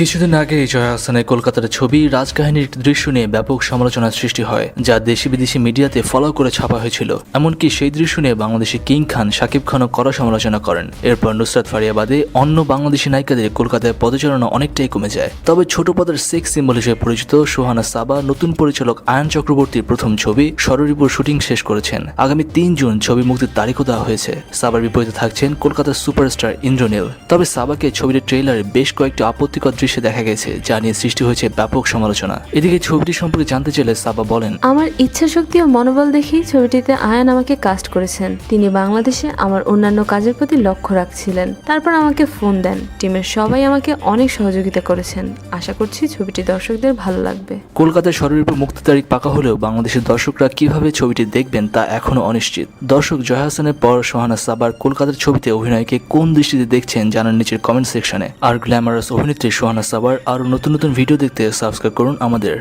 কিছুদিন আগে জয়া হাসানের কলকাতার ছবি রাজকাহিনীর দৃশ্য নিয়ে ব্যাপক সমালোচনার সৃষ্টি হয়, যা দেশি বিদেশি মিডিয়াতে ফলো করে ছাপা হয়েছিল। এমনকি সেই দৃশ্য নিয়ে বাংলাদেশি কিং খান, শাকিব খানও কড়া সমালোচনা করেন। এরপর নুসরাত ফারিয়াবাদে অন্য বাংলাদেশি নায়িকাদের কলকাতায় পদচারণা অনেকটাই কমে যায়। তবে ছোট পদের সেক্স সিম্বল হিসেবে পরিচিত সোহানা সাবা, নতুন পরিচালক আয়ন চক্রবর্তীর প্রথম ছবি শরীরপুর শুটিং শেষ করেছেন। আগামী তিন জুন ছবি মুক্তির তারিখও দেওয়া হয়েছে। সাবার বিপরীতে থাকছেন কলকাতার সুপারস্টার ইন্দ্রনীল। তবে সাবাকে ছবিটির ট্রেইলারে বেশ কয়েকটি আপত্তিকর দৃশ্যে দেখা গেছে যা নিয়ে সৃষ্টি হয়েছে ব্যাপক সমালোচনা। এদিকে ছবিটি সম্পর্কে জানতে চাইলে সাবা বলেন আমার ইচ্ছা শক্তি ও মনোবল দেখেই ছবিটিতে আয়ান আমাকে কাস্ট করেছেন। তিনি বাংলাদেশে আমার অন্যান্য কাজের প্রতি লক্ষ্য রাখছিলেন। তারপর আমাকে ফোন দেন। টিমের সবাই আমাকে অনেক সহযোগিতা করেছেন। আশা করছি ছবিটি দর্শকদের ভালো লাগবে। কলকাতায় শরীরপুর মুক্তি তারিখ পাকা হলেও বাংলাদেশের দর্শকরা কীভাবে ছবিটি দেখবেন তা এখনও অনিশ্চিত। দর্শক জয়া হাসানের পর সোহানা সাবার কলকাতার ছবিতে অভিনয়কে কোন দৃষ্টিতে দেখছেন জানান নিচের কমেন্ট সেকশনে আর গ্ল্যামারাস অভিনেত্রী সোহানা সাবার আরও নতুন নতুন ভিডিও দেখতে সাবস্ক্রাইব করুন আমাদের।